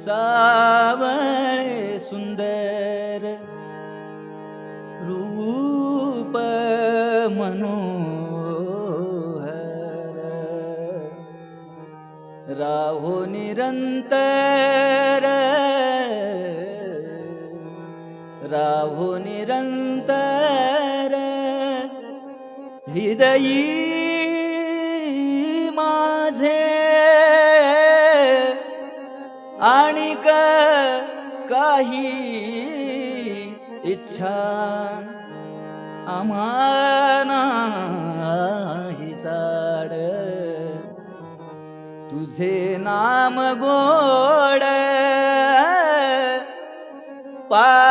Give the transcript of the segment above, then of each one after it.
सावळे सुंदर रूप मनोहर। राहो निरंतर। राहो निरंतर। हृदयी काही इच्छा आम्हाला चाड. तुझे नाम गोड पा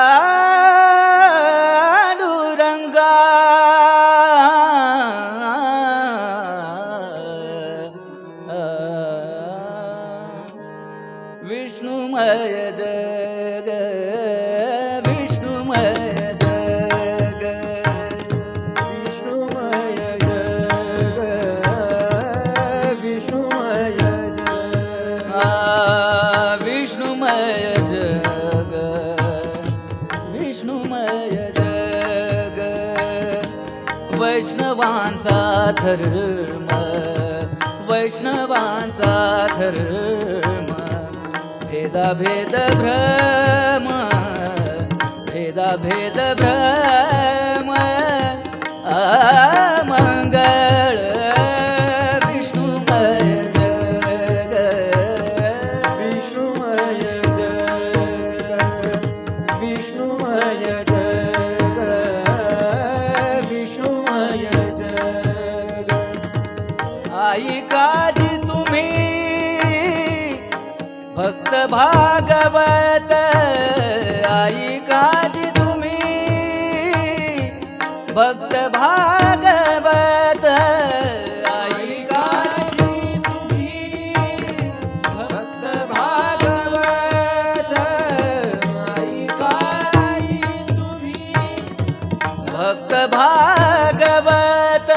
वैष्णवांचा धर्म वैष्णवांचा धर्म भेदा भेद भ्रम भेदा भेद भ्रम. भागवत आई काजी तुम्ही. भक्त भागवत आई काजी तुम्ही. भक्त भागवत आई काळजी तुम्ही. भक्त भागवत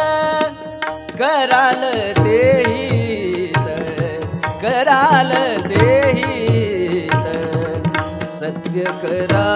कराल तेही कराल तेही ਜਕਰਾ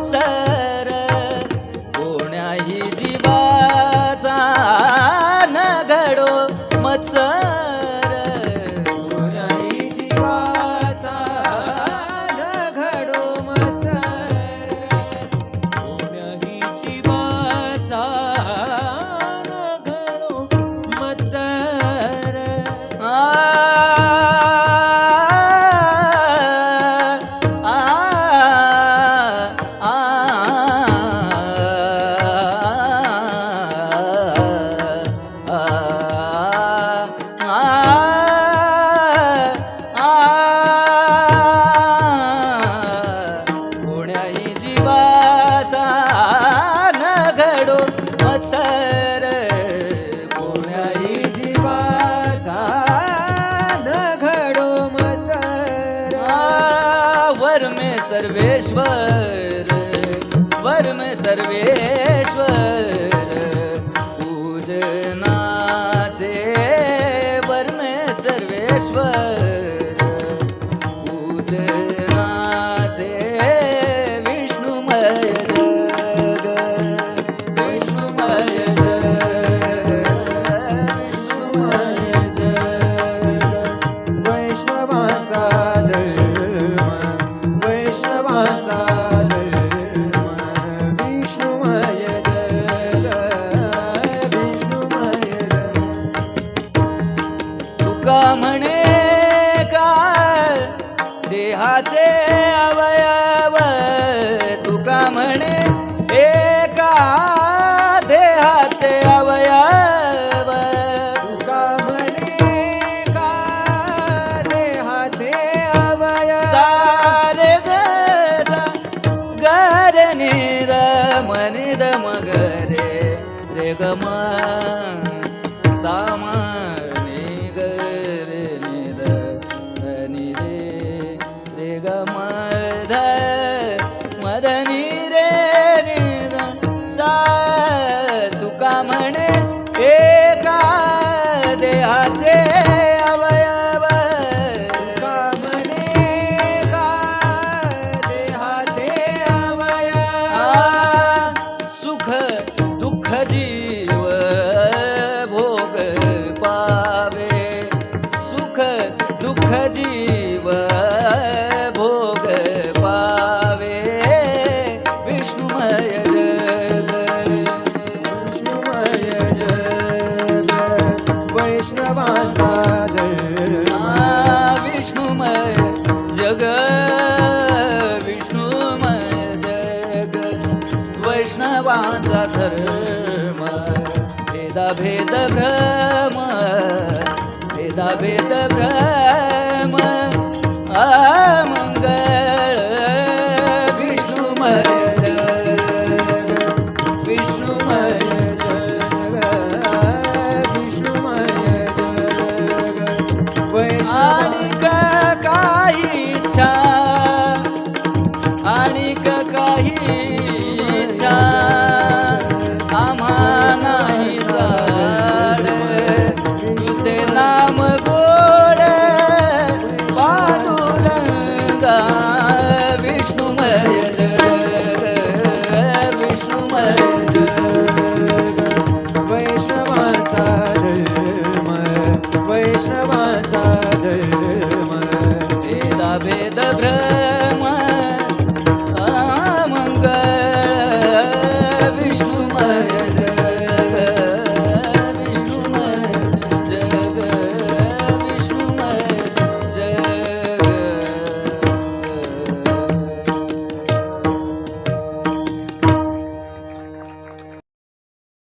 WhatsApp. वर में सर्वेश्वर वर में सर्वेश्वर पूजनाचे वर में सर्वेश्वर पूजनाचे देहाचे अवयव तुका म्हणे एका देहाचे अवयव तुका म्हणे का देहाचे अवयव? सारे गर निर मनि द मगरे रे ग जीव भोग पावे। विष्णुमय जग। विष्णुमय जग। वैष्णवाचा धर्म। आ, विष्णुमय जग विष्णुमय जग वैष्णवांचा धर्म भेदा भेद भ्रम। भेदा भेद भ्रम।